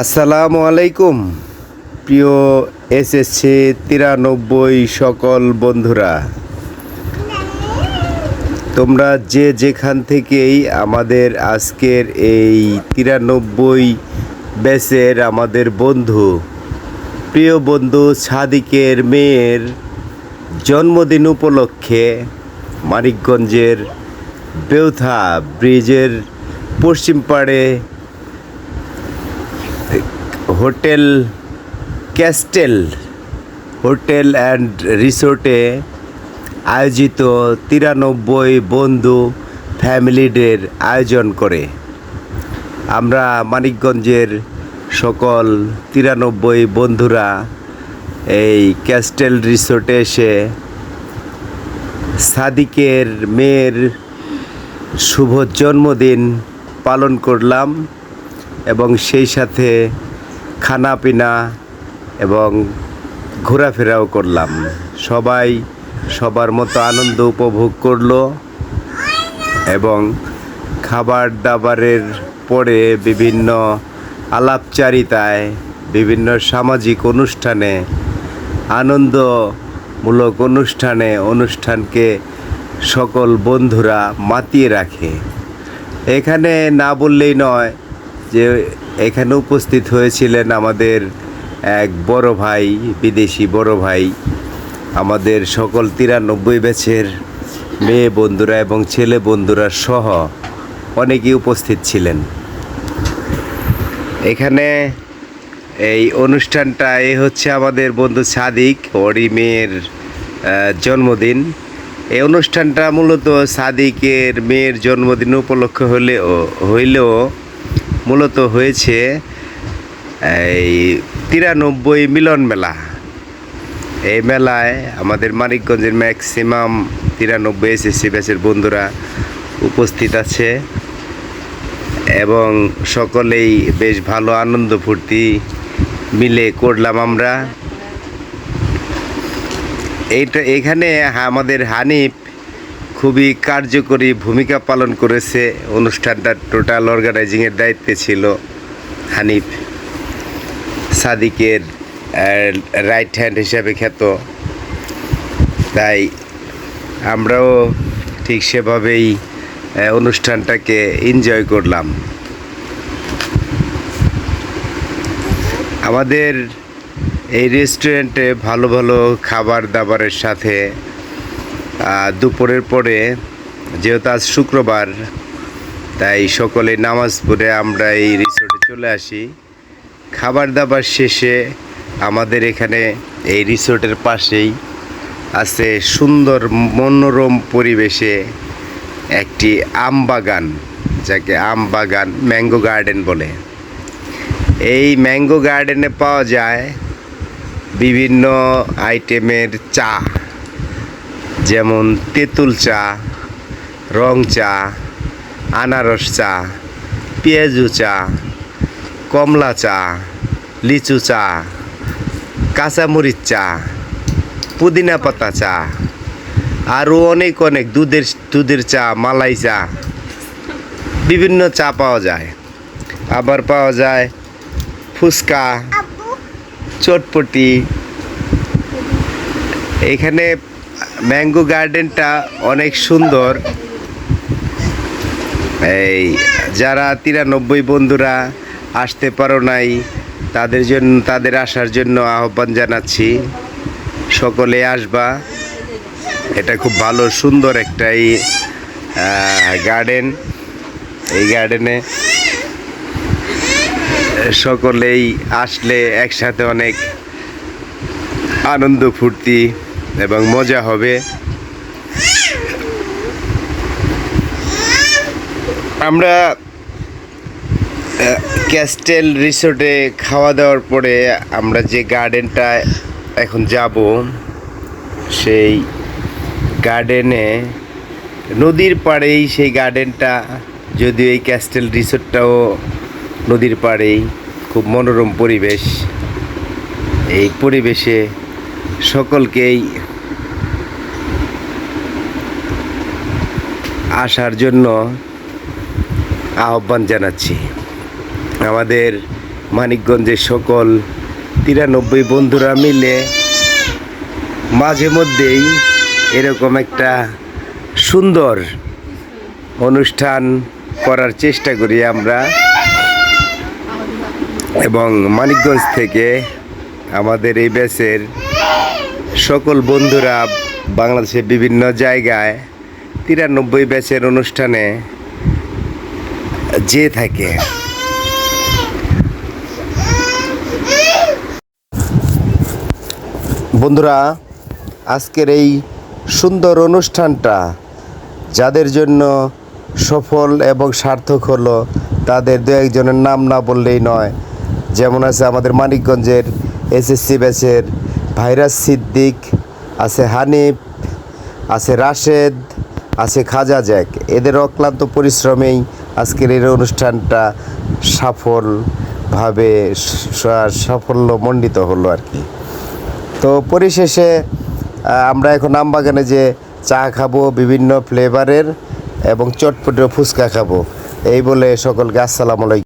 আসসালামু আলাইকুম, প্রিয় এসএসসি তিরানব্বই সকল বন্ধুরা। তোমরা যে যেখান থেকেই আমাদের আজকের এই তিরানব্বই ব্যাচের আমাদের বন্ধু, প্রিয় বন্ধু সাদিকের মেয়ের জন্মদিন উপলক্ষে মানিকগঞ্জের বেউথা ব্রিজের পশ্চিম পাড়ে হোটেল ক্যাস্টেল, হোটেল অ্যান্ড রিসোর্টে আয়োজিত তিরানব্বই বন্ধু ফ্যামিলি ডের আয়োজন করে। আমরা মানিকগঞ্জের সকল তিরানব্বই বন্ধুরা এই ক্যাস্টেল রিসোর্টে এসে সাদিকের মেয়ের শুভ জন্মদিন পালন করলাম এবং সেই সাথে খানা পিনা এবং ঘোরাফেরাও করলাম। সবাই সবার মতো আনন্দ উপভোগ করল এবং খাবার দাবারের পরে বিভিন্ন আলাপচারিতায়, বিভিন্ন সামাজিক অনুষ্ঠানে, আনন্দমূলক অনুষ্ঠানে অনুষ্ঠানকে সকল বন্ধুরা মাতিয়ে রাখে। এখানে না বললেই নয় যে এখানে উপস্থিত হয়েছিলেন আমাদের এক বড় ভাই, বিদেশি বড় ভাই, আমাদের সকল তিরানব্বই ব্যাচের মেয়ে বন্ধুরা এবং ছেলে বন্ধুরা সহ অনেকেই উপস্থিত ছিলেন। এখানে এই অনুষ্ঠানটা, এ হচ্ছে আমাদের বন্ধু সাদিক, ওরই মেয়ের জন্মদিন। এই অনুষ্ঠানটা মূলত সাদিকের মেয়ের জন্মদিন উপলক্ষে হলেও হইলেও মূলত হয়েছে এই তিরানব্বই মিলন মেলা। এই মেলায় আমাদের মানিকগঞ্জের ম্যাক্সিমাম তিরানব্বই এস এসএসসি ব্যাচের বন্ধুরা উপস্থিত আছে এবং সকলেই বেশ ভালো আনন্দ ফুর্তি মিলে করলাম আমরা। এইটা এখানে আমাদের হানিফ খুবই কার্যকরী ভূমিকা পালন করেছে। অনুষ্ঠানটা টোটাল অর্গানাইজিংয়ের দায়িত্বে ছিল হানিফ সাদিকের রাইট হ্যান্ড হিসাবে খ্যাত। তাই আমরাও ঠিক সেভাবেই অনুষ্ঠানটাকে এনজয় করলাম। আমাদের এই রেস্টুরেন্টে ভালো ভালো খাবার দাবারের সাথে দুপুরের পরে, যেহেতু আজ শুক্রবার, তাই সকলে নামাজ পড়ে আমরা এই রিসোর্টে চলে আসি। খাবার দাবার শেষে আমাদের এখানে এই রিসোর্টের পাশেই আছে সুন্দর মনোরম পরিবেশে একটি আম বাগান, যাকে আম বাগান ম্যাঙ্গো গার্ডেন বলে। এই ম্যাঙ্গো গার্ডেনে পাওয়া যায় বিভিন্ন আইটেমের চা। যেমন তেঁতুল চা রং চা আনারস চা পেঁয়াজু চা কমলা চা লিচু চা কাঁচামরিচ চা পুদিনা পাতা চা আরও অনেক অনেক দুধের দুধের চা মালাই চা বিভিন্ন চা পাওয়া যায়। আবার পাওয়া যায় ফুচকা চটপটি। এখানে ম্যাঙ্গো গার্ডেনটা অনেক সুন্দর। এই, যারা তিরানব্বই বন্ধুরা আসতে পারো নাই, তাদের জন্য, তাদের আসার জন্য আহ্বান জানাচ্ছি। সকলে আসবা। এটা খুব ভালো, সুন্দর একটা এই গার্ডেন। এই গার্ডেনে সকলেই আসলে একসাথে অনেক আনন্দ ফুর্তি এবং মজা হবে। আমরা ক্যাস্টেল রিসোর্টে খাওয়া দাওয়ার পরে আমরা যে গার্ডেনটা এখন যাব, সেই গার্ডেনে নদীর পাড়েই সেই গার্ডেনটা যদিও এই ক্যাস্টেল রিসোর্টটাও নদীর পাড়েই, খুব মনোরম পরিবেশ। এই পরিবেশে সকলকেই আসার জন্য আহ্বান জানাচ্ছি। আমাদের মানিকগঞ্জের সকল তিরানব্বই বন্ধুরা মিলে মাঝে মধ্যেই এরকম একটা সুন্দর অনুষ্ঠান করার চেষ্টা করি আমরা এবং মানিকগঞ্জ থেকে আমাদের এই ব্যাচের সকল বন্ধুরা বাংলাদেশের বিভিন্ন জায়গায় তিরানব্বই ব্যাচের অনুষ্ঠানে যে থাকে। বন্ধুরা, আজকের এই সুন্দর অনুষ্ঠানটা যাদের জন্য সফল এবং সার্থক হলো, তাদের দু একজনের নাম না বললেই নয়। যেমন আছে আমাদের মানিকগঞ্জের এসএসসি ব্যাচের ভাইরাস সিদ্দিক, আছে হানিফ, আছে রাশেদ, আছে খাজা জ্যাক। এদের অক্লান্ত পরিশ্রমেই আজকের এই অনুষ্ঠানটা সফলভাবে সাফল্যমণ্ডিত হলো আর কি। তো পরিশেষে আমরা এখন আমবাগানে যে চা খাব, বিভিন্ন ফ্লেভারের এবং চটপটে ফুচকা খাব, এই বলে সকলকে আসসালামু আলাইকুম।